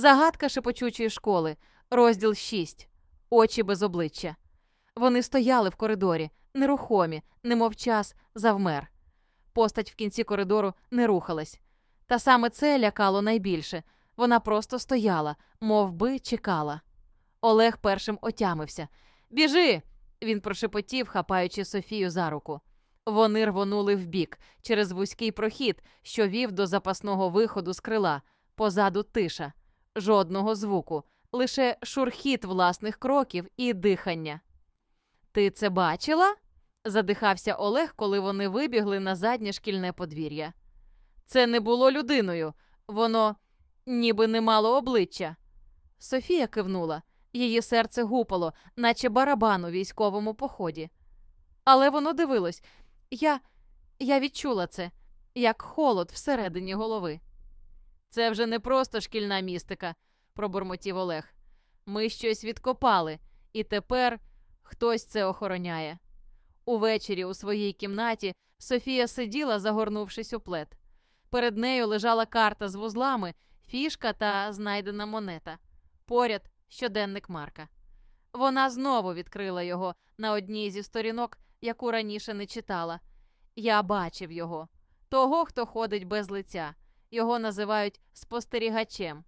Загадка шепочучої школи, розділ 6. Очі без обличчя. Вони стояли в коридорі, нерухомі, немов час завмер. Постать в кінці коридору не рухалась. Та саме це лякало найбільше. Вона просто стояла, мов би чекала. Олег першим отямився. Біжи. Він прошепотів, хапаючи Софію за руку. Вони рвонули вбік через вузький прохід, що вів до запасного виходу з крила. Позаду тиша, жодного звуку, лише шурхіт власних кроків і дихання. Ти це бачила? задихався Олег, коли вони вибігли на заднє шкільне подвір'я. Це не було людиною, воно ніби не мало обличчя. Софія кивнула, її серце гупало, наче барабан у військовому поході. Але воно дивилось. Я, я відчула це, як холод всередині голови. Це вже не просто шкільна містика, пробурмотів Олег. Ми щось відкопали, і тепер хтось це охороняє. Увечері у своїй кімнаті Софія сиділа, загорнувшись у плед. Перед нею лежала карта з вузлами, фішка та знайдена монета. Поряд щоденник Марка. Вона знову відкрила його на одній зі сторінок, яку раніше не читала. Я бачив його, того, хто ходить без лиця. Його називають спостерігачем.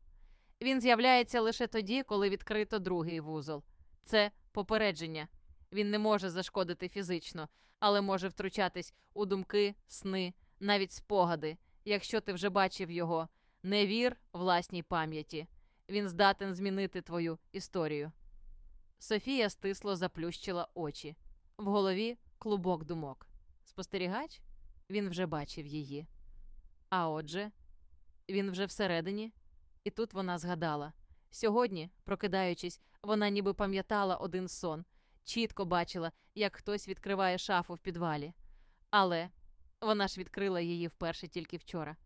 Він з'являється лише тоді, коли відкрито другий вузол. Це попередження. Він не може зашкодити фізично, але може втручатись у думки, сни, навіть спогади. Якщо ти вже бачив його, не вір власній пам'яті. Він здатен змінити твою історію. Софія стисло заплющила очі. В голові клубок думок. Спостерігач? Він вже бачив її. А отже, він вже всередині, і тут вона згадала. Сьогодні, прокидаючись, вона ніби пам'ятала один сон, чітко бачила, як хтось відкриває шафу в підвалі. Але вона ж відкрила її вперше тільки вчора.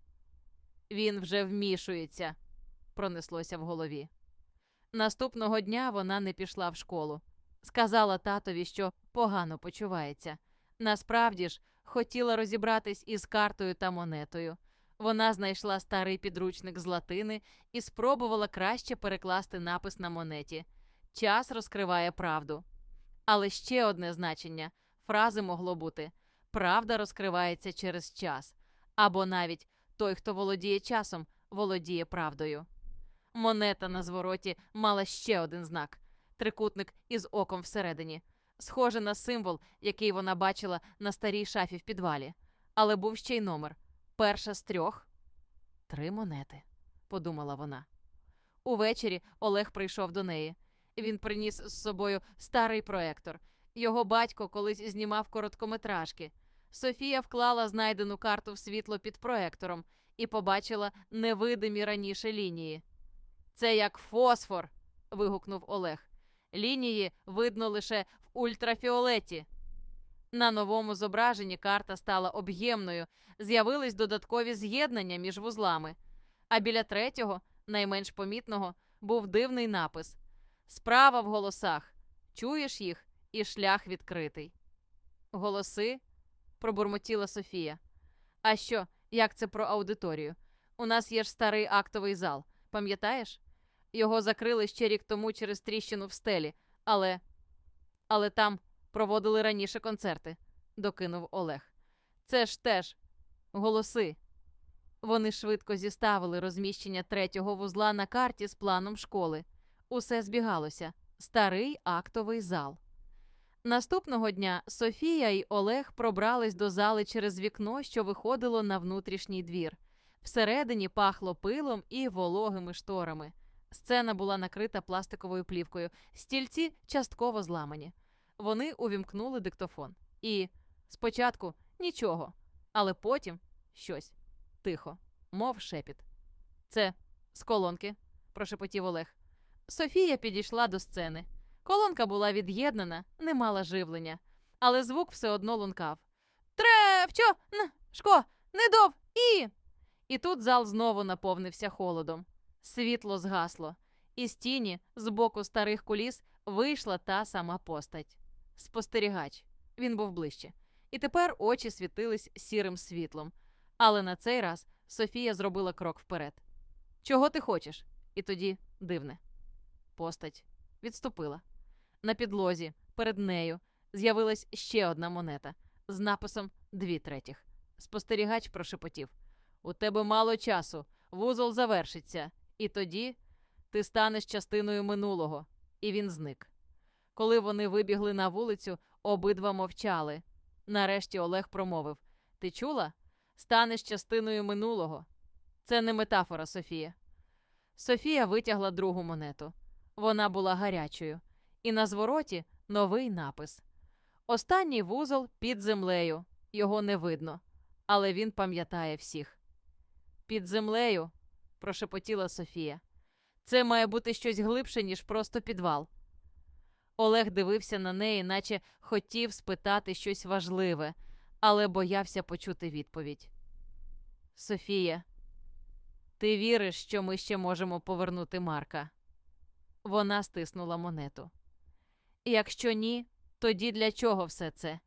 Він вже вмішується, пронеслося в голові. Наступного дня вона не пішла в школу. Сказала татові, що погано почувається. Насправді ж, хотіла розібратись із картою та монетою. Вона знайшла старий підручник з латини і спробувала краще перекласти напис на монеті. Час розкриває правду. Але ще одне значення фрази могло бути правда розкривається через час, або навіть той, хто володіє часом, володіє правдою. Монета на звороті мала ще один знак трикутник із оком всередині, схоже на символ, який вона бачила на старій шафі в підвалі. Але був ще й номер перша з трьох. Три монети, подумала вона. Увечері Олег прийшов до неї. Він приніс з собою старий проектор. Його батько колись знімав короткометражки. Софія вклала знайдену карту в світло під проектором і побачила невидимі раніше лінії. Це як фосфор. вигукнув Олег. Лінії видно лише в ультрафіолеті. На новому зображенні карта стала об'ємною, з'явились додаткові з'єднання між вузлами. А біля третього, найменш помітного, був дивний напис: Справа в голосах. Чуєш їх, і шлях відкритий. Голоси? пробурмотіла Софія. А що, як це про аудиторію? У нас є ж старий актовий зал, пам'ятаєш? Його закрили ще рік тому через тріщину в стелі, але. Але там проводили раніше концерти, докинув Олег. Це ж теж голоси. Вони швидко зіставили розміщення третього вузла на карті з планом школи. Усе збігалося старий актовий зал. Наступного дня Софія й Олег пробрались до зали через вікно, що виходило на внутрішній двір. Всередині пахло пилом і вологими шторами. Сцена була накрита пластиковою плівкою, стільці частково зламані. Вони увімкнули диктофон. І спочатку нічого, але потім щось тихо, мов шепіт. Це з колонки, прошепотів Олег. Софія підійшла до сцени. Колонка була від'єднана, не мала живлення, але звук все одно лункав. Тревчо, н, шко, недов і. І тут зал знову наповнився холодом. Світло згасло, і з тіні, з боку старих куліс, вийшла та сама постать. Спостерігач. Він був ближче. І тепер очі світились сірим світлом. Але на цей раз Софія зробила крок вперед. Чого ти хочеш? І тоді дивне. Постать відступила. На підлозі перед нею з'явилась ще одна монета з написом дві третіх. Спостерігач прошепотів: У тебе мало часу, вузол завершиться, і тоді ти станеш частиною минулого. І він зник. Коли вони вибігли на вулицю, обидва мовчали. Нарешті Олег промовив: Ти чула? Станеш частиною минулого. Це не метафора, Софія. Софія витягла другу монету. Вона була гарячою, і на звороті новий напис. Останній вузол під землею. Його не видно, але він пам'ятає всіх. Під землею, прошепотіла Софія. Це має бути щось глибше, ніж просто підвал. Олег дивився на неї, наче хотів спитати щось важливе, але боявся почути відповідь. Софія, ти віриш, що ми ще можемо повернути Марка? Вона стиснула монету. Якщо ні, тоді для чого все це?